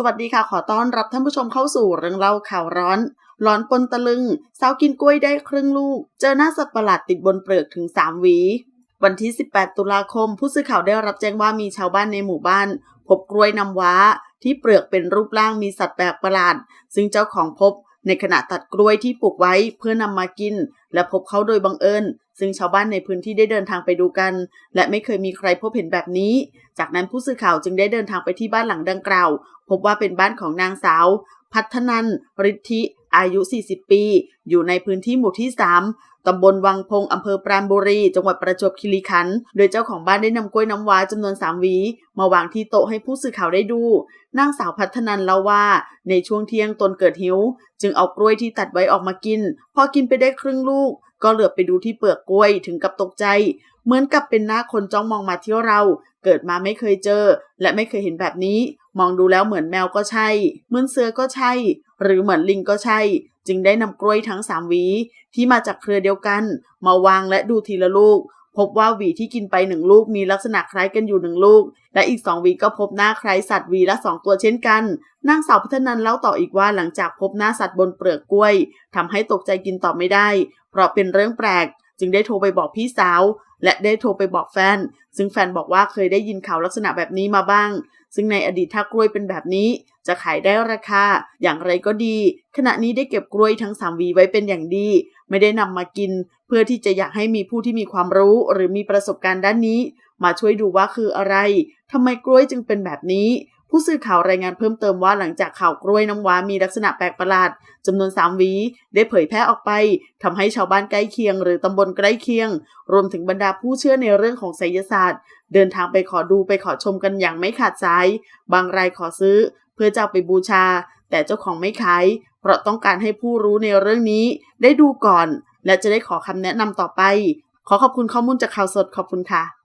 สวัสดีค่ะ ขอต้อนรับท่านผู้ชมเข้าสู่เรื่องเล่าข่าวร้อน ร้อนปนตะลึงสาวกินกล้วยได้ครึ่งลูก เจอหน้าสัตว์ประหลาดติดบนเปลือกถึง 3 หวี วันที่ 18 ตุลาคม ผู้สื่อข่าวได้รับแจ้งว่ามีชาวบ้านในหมู่บ้าน พบกล้วยนำว้า ที่เปลือกเป็นรูปร่างมีสัตว์แปลกประหลาด ซึ่งเจ้าของพบในขณะตัดกล้วยที่ปลูกไว้เพื่อนำมากินและพบเขาโดยบังเอิญ ซึ่งชาวบ้านในพื้นที่ได้เดินทางไปดูกัน และไม่เคยมีใครพบเห็นแบบนี้ จากนั้นผู้สื่อข่าวจึงได้เดินทางไปที่บ้านหลังดังกล่าว พบว่าเป็นบ้านของนางสาว พัฒนันฤทธิอายุ 40 ปี อยู่ในพื้นที่หมู่ที่ 3 ตำบลวังพง อำเภอปราณบุรี จังหวัดประจวบคีรีขันธ์ โดยเจ้าของบ้านได้นำกล้วยน้ำว้าจำนวน 3 หวี มาวางที่โต๊ะให้ผู้สื่อข่าวได้ดู นางสาวพัฒนันเล่าว่า ในช่วงเที่ยงตนเกิดหิว จึงเอากล้วยที่ตัดไว้ออกมากิน พอกินไปได้ครึ่งลูก ก็เหลือบไปดูที่เปลือกกล้วยถึงกับตกใจ เหมือนกับเป็นหน้าคนจ้องมองมาที่เรา เกิดมาไม่เคยเจอ และไม่เคยเห็นแบบนี้ มองดูแล้วเหมือนแมวก็ใช่ เหมือนเสือก็ใช่ หรือเหมือนลิงก็ใช่ จึงได้นำกล้วยทั้งสามวีที่มาจากเครือเดียวกัน มาวางและดูทีละลูก พบว่าหวีที่กินไปหนึ่งลูกมีลักษณะคล้ายกันอยู่หนึ่งลูก และอีกสองหวีก็พบหน้าคล้ายสัตว์หวีละสองตัวเช่นกัน นางสาวพัฒนันเล่าต่ออีกว่าหลังจากพบหน้าสัตว์บนเปลือกกล้วยทำให้ตกใจกินต่อไม่ได้ เพราะเป็นเรื่องแปลก จึงได้โทรไปบอกพี่สาว และได้โทรไปบอกแฟน ซึ่งแฟนบอกว่าเคยได้ยินข่าวลักษณะแบบนี้มาบ้าง ซึ่งในอดีตถ้ากล้วยเป็นแบบนี้ จะขายได้ราคาอย่างไรก็ดี ขณะนี้ได้เก็บกล้วยทั้งสามวีไว้เป็นอย่างดี ไม่ได้นำมากิน เพื่อที่จะอยากให้มีผู้ที่มีความรู้หรือมีประสบการณ์ด้านนี้ มาช่วยดูว่าคืออะไรทำไมกล้วยจึงเป็นแบบนี้ ผู้สื่อข่าวรายงานเพิ่มเติมว่าหลังจากข่าวกล้วยน้ำว้ามีลักษณะแปลกประหลาดจำนวน3วีได้เผยแพร่ออกไปทำให้ชาวบ้านใกล้เคียง หรือตำบลใกล้เคียง รวมถึงบรรดาผู้เชื่อในเรื่องของไสยศาสตร์ เดินทางไปขอดูไปขอชมกันอย่างไม่ขาดสาย บางรายขอซื้อ เพื่อจะเอาไปบูชา แต่เจ้าของไม่ขายเพราะต้องการให้ผู้รู้ในเรื่องนี้ ได้ดูก่อน และจะได้ขอคำแนะนำต่อไป ขอขอบคุณข้อมูลจากข่าวสดขอบคุณค่ะ